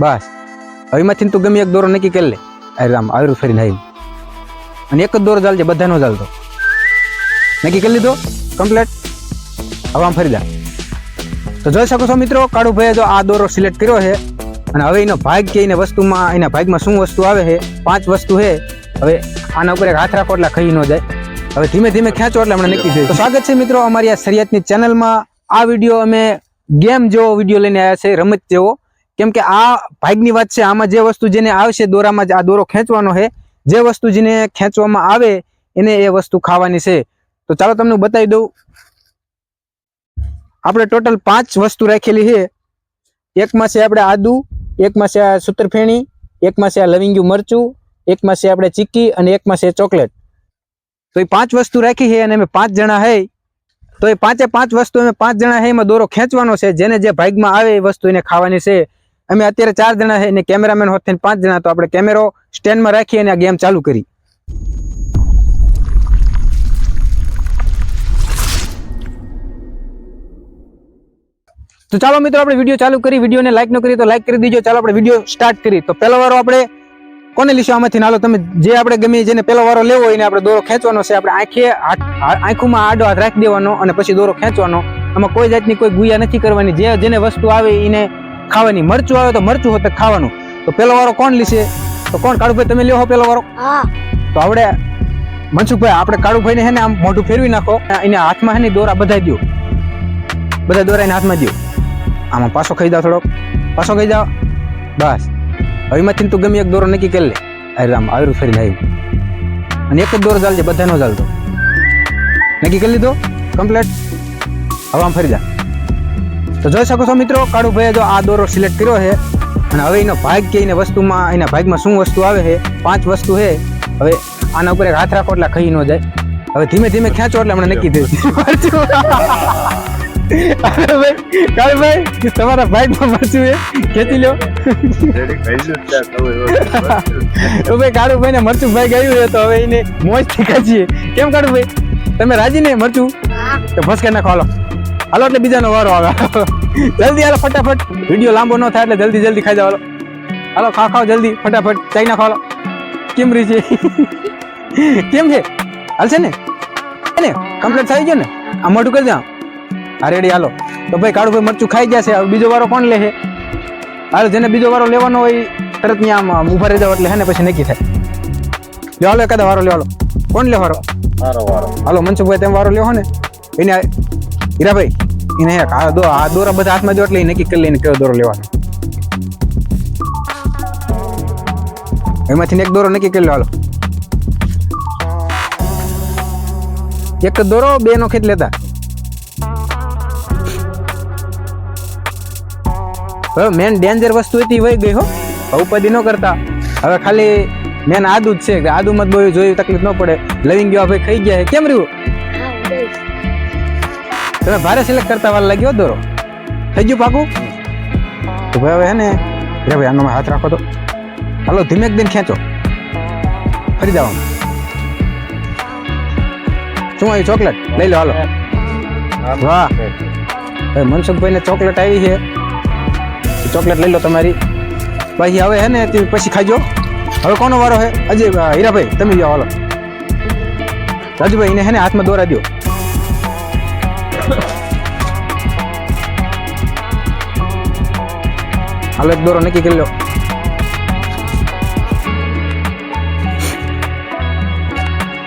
બસ. હવે એમાંથી તું ગમે એક દોરો નક્કી કરી લે. અરે રામ આવ્યું ફરીને આવી અને એક જ દોરો ચાલજે બધાનો ચાલતો. નક્કી કરી લીધો? કમ્પ્લેટ હવે આમ ફરી દા તો જોઈ શકો છો મિત્રો, કાળુભાઈએ જો આ દોરો સિલેક્ટ કર્યો છે, અને હવે એનો ભાગ કે એને વસ્તુમાં, એના ભાગમાં શું વસ્તુ આવે છે? પાંચ વસ્તુ છે. હવે આના ઉપર એક હાથ રાખો એટલે ખાઈ ન જાય. હવે ધીમે ધીમે ખેંચો એટલે હમણાં નક્કી થયું. સ્વાગત છે મિત્રો અમારી આ શરિયાતની ચેનલમાં આ વીડિયો અમે ગેમ જેવો વીડિયો લઈને આવ્યા છે, રમત જેવો. કેમ કે આ ભાગની વાત છે, આમાં જે વસ્તુ જેને આવશે, દોરામાં જ આ દોરો ખેંચવાનો છે. જે વસ્તુ જેને ખેંચવામાં આવે, એને એ વસ્તુ ખાવાની છે. તો ચાલો તમને બતાવી દઉં. આપણે ટોટલ પાંચ વસ્તુ રાખેલી છે. એકમાં છે આપણે આદુ, એકમાં છે આ સૂતરફેણી, એકમાં છે આ લવિંગ્યું મરચું, એકમાં છે આપણે ચીક્કી અને એકમાં છે ચોકલેટ. તો એ પાંચ વસ્તુ રાખી છે અને અમે પાંચ જણા હે. તો એ પાંચે પાંચ વસ્તુ અમે પાંચ જણા હે એમાં દોરો ખેંચવાનો છે. જેને જે ભાગમાં આવે એ વસ્તુ એને ખાવાની છે. અમે અત્યારે ચાર જણા છે અને કેમેરામેન હોત પાંચ જણા તો આપણે કેમેરો સ્ટેન્ડમાં રાખી અને આ ગેમ ચાલુ કરી. તો ચાલો મિત્રો, આપણે વીડિયો ચાલુ કરી. વિડીયોને લાઈક ન કરી તો લાઈક કરી દીજો. ચાલો, આપણે વીડિયો સ્ટાર્ટ કરી. તો પહેલો વારો આપણે કોને લીશું આમાંથી? નાલો તમે જે આપણે ગમે જેને પહેલો વારો લેવો હોય એને આપણે દોરો ખેંચવાનો છે. આપણે આંખે આંખોમાં આડો હાથ રાખી દેવાનો અને પછી દોરો ખેંચવાનો. આમાં કોઈ જાતની કોઈ ગુયા નથી કરવાની. જે, જેને વસ્તુ આવે એને ખાવાની મરચું આવે તો મરચું હોત ખાવાનું. તો પેલો વારો કોણ લીશે? તો કોણ? કાળુભાઈ તમે લ્યો પેલો વારો તો આપણે મનસુખભાઈ આપણે કાળુભાઈને હે ને આમ મોઢું ફેરવી નાખો. એના હાથમાં હે ને દોરા બધા દો બધા દોરા એના હાથમાં દો આમાં પાછો ખાઈ જાઓ થોડોક. પાછો ખાઈ જાઓ. બસ. હવે એમાંથી તું ગમે એક દોરો નક્કી કરી લે. અરે રામ આવ્યું ફરી આવ્યું અને એક જ દોરો ચાલજે બધાનો ચાલતો. નક્કી કરી લીધો? કમ્પ્લેટ? હવે આમ ફરી જા. તો જોઈ શકો છો મિત્રો કાળુભાઈએ જો આ દોરો સિલેક્ટ કર્યો છે અને હવે એનો ભાગ કે એને વસ્તુમાં એના ભાગમાં શું વસ્તુ આવે છે? પાંચ વસ્તુ છે. હવે આના ઉપર એક હાથ રાખો એટલે ખાઈ ન જાય. હવે ધીમે ધીમે ખેંચો એટલે હમણાં નક્કી થયું કાળુભાઈ તમારા ભાગમાં મરચું છે. ખેંચી લો તો ભાઈ કાળુભાઈ ને મરચું ભાઈ ગયું છે તો હવે એને મોજથી ખેંચીએ કેમ કાળુભાઈ તમે રાજી ને મરચું તો ફસકે નાખો હાલો. હાલો એટલે બીજાનો વારો આવે. જલ્દી હાલો ફટાફટ. વીડિયો લાંબો ન થાય એટલે જલ્દી જલ્દી ખાઈ જાવ હાલો ખા ખાઓ ખાઓ જલ્દી ફટાફટ. ચાઈ નાખો હાલો. કેમ રહી છે? કેમ છે? હાલશે ને? ને? કમ્પ્લીટ થઈ ગયો ને? આ મોટું કરી દે હા રેડી હાલો. તો ભાઈ કાળુ ભાઈ મરચું ખાઈ ગયા છે. હવે બીજો વારો કોણ લે છે? હાલો જેને બીજો વારો લેવાનો હોય તરત ત્યાં આમ ઊભા રહી જાવ એટલે હે ને પછી નક્કી થાય. લ્યો હાલો એકાદા વારો લ્યો હાલો. કોણ લે વારો? હાલો મનસુખભાઈ તેમ વારો લ્યો ને. એને હીરાભાઈ એને આ દોરા બધા હાથમાં જો એટલે નક્કી કરી લઈને કયો દોરો લેવાનો. એમાંથી એક દોરો નક્કી કરી લો એક દોરો, બે નો ખેંચ લેતા. હવે મેન ડેન્જર વસ્તુ હતી, વહી ગઈ હો. ઉપાધિ ન કરતા. હવે ખાલી મેન આદુ જ છે. કે મત બહુ જોયું તકલીફ ન પડે. લવિંગ ગયો ભાઈ ખાઈ ગયા. કેમ રહ્યું. તમે ભારે સિલેક્ટ કરતા વાર લાગ્યો દોરો. થઈ ગયું પાકું તો ભાઈ હવે હે ને રે ભાઈ, આનો હાથ રાખો તો. હાલો ધીમે દિન ખેંચો. ફરી જાઓ. શું આવી ચોકલેટ? લઈ લો, હાલો. વાહ. ભાઈ મનસુખભાઈ ને ચોકલેટ આવી છે. ચોકલેટ લઈ લો તમારી. પછી હવે હે ને પછી ખાજો હવે કોનો વારો હે? અજય હીરાભાઈ, તમે જાઓ, હાલો. રાજુભાઈ, એને હે ને હાથમાં દોરા દો હાલો એક દોરો નક્કી કરી લો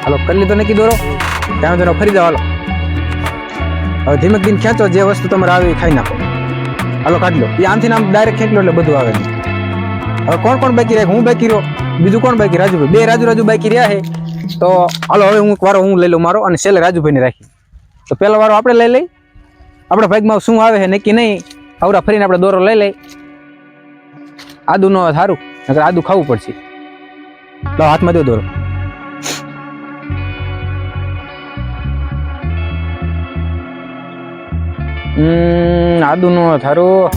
હાલો કરી લીધો નક્કી દોરો ત્યાં દોરો ફરી હાલો હવે ધીમે ધીમે ખેંચો જે વસ્તુ તમારે આવી ખાઈ નાખો હાલો કાઢી લો એ આમથી આમ ડાયરેક્ટ ખેંચ લો એટલે બધું આવે હવે કોણ કોણ બાકી રહે હું બાકી રહ્યો બીજું કોણ બાકી રાજુભાઈ બે રાજુ રાજુ બાકી રહ્યા છે તો હાલો હવે હું વારો હું લઈ લઉં મારો અને છેલ્લે રાજુભાઈને રાખી તો પહેલો વારો આપણે લઈ લઈ આપણા ભાગમાં શું આવે છે નક્કી નહીં આવડા ફરીને આપણે દોરો લઈ લઈ આદુ નો સારું નકર આદુ ખાવું પડશે. લો, હાથમાં દો દોરો. આદુ નો થારું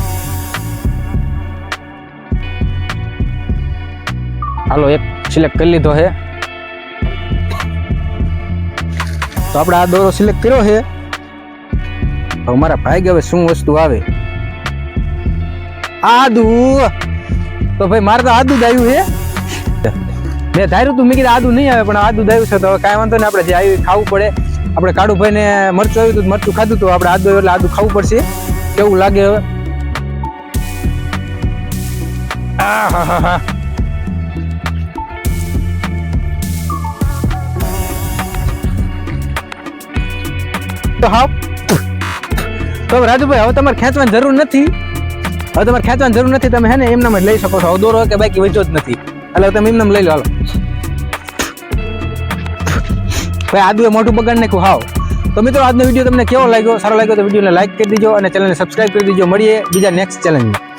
હાલો, એક સિલેક્ટ કરી લીધો છે તો આપણે આ દોરો સિલેક્ટ કર્યો છે મારા ભાઈ હવે શું વસ્તુ આવે? આદુ. તો ભાઈ, મારે તો આદુ આવ્યું છે. મેં ધાર્યું તું, મેં કીધું આદુ નહીં આવે, પણ આદુ આવ્યું છે, તો કાંઈ વાંધો નહીં, આપણે જે આવ્યું ખાવું પડે. આપણે કાળુ ભાઈને મરચું આવ્યું હતું મરચું ખાધું તો આપણે આદુ એટલે આદુ ખાવું પડશે. કેવું લાગે હવે? હા તો હા તો રાજુભાઈ, હવે તમારે ખેંચવાની જરૂર નથી. હવે તમારે ખેંચવાની જરૂર નથી. તમે હે ને એમનામ જ લઈ શકો છો. દોરો કે બાકી વેચો જ નથી. એટલે તમે એમનામ લઈ લો. હાલો. ભાઈ આદુ એ મોટું બગાડ નાખ્યું. હાવ. તો મિત્રો, આજનો વીડિયો તમને કેવો લાગ્યો? સારો લાગ્યો તો વિડીયોને લાઈક કરી દીજો અને ચેનલને સબસ્ક્રાઈબ કરી દીજો. મળીએ બીજા નેક્સ્ટ ચેલેન્જમાં